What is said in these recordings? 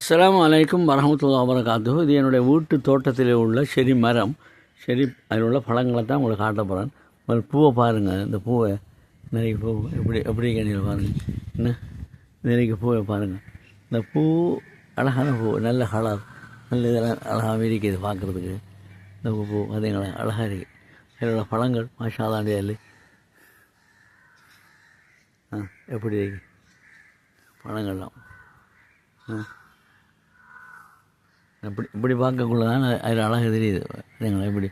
அஸ்லாம் அலைக்கும் வரமத்துல்லா வரகாத்து இது என்னுடைய வீட்டு தோட்டத்தில் உள்ள செடி மரம். செடி அதில் உள்ள பழங்களை தான் உங்களுக்கு காட்ட போகிறேன் ஒரு பூவை பாருங்கள் இந்த பூவை நிறைய பூ எப்படி எப்படி கணியில் பாருங்கள் என்ன? நிறைய பூவை பாருங்கள் இந்த பூ அழகான பூ நல்ல கலர். நல்ல இதெல்லாம் அழகாக இருக்குது பார்க்குறதுக்கு. இந்த பூ பூ பார்த்தீங்களா? அழகாக இருக்குது அதில் உள்ள பழங்கள் மாஷாலாண்டி அதில் ஆ எப்படி இருக்கு? பழங்கள்லாம். ஆ. இப்படி இப்படி பார்க்கக்குள்ள தான் அதில் அழகு தெரியுது. சரிங்களா இப்படி.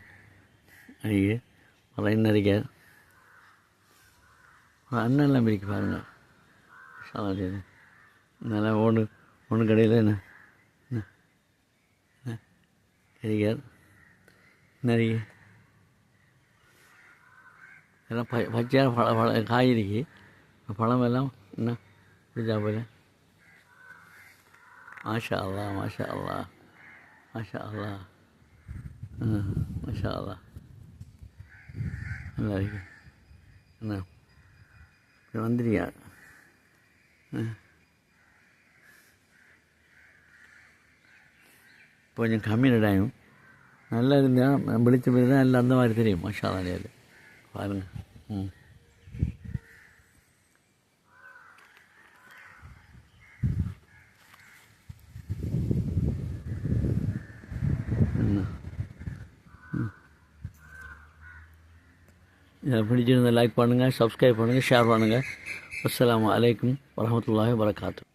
அன்றைக்கி அப்புறம் இன்னறிக்க அண்ணெல்லாம் பிரிக்க பாருங்கள் சாலாட்டியது நல்லா ஒன்று ஒன்று கடையில் என்ன? கறிக்கார் நிறைய எல்லாம் ப பச்சையாக பழ பழ காய்கறிக்கு பழம் எல்லாம் என்ன? பிடிச்சா போல மாஷா அல்லா மாஷா அல்லா மாஷா அல்லா மாஷா அல்லா நல்லா இருக்கு என்ன இப்படி வந்துடுறியா கொஞ்சம் கம்மி டைம் நல்லா இருந்தால் விழிச்ச போய் தான் எல்லாம் அந்த மாதிரி தெரியும் மாஷா அல்லா பாருங்கள் ம் இதை பிடிச்சிருந்தால் லைக் பண்ணுங்கள் சப்ஸ்கிரைப் பண்ணுங்கள் ஷேர் பண்ணுங்கள் அஸ்லாம் வலைக்கம் வரமத்துல்லாஹி வரகாத்து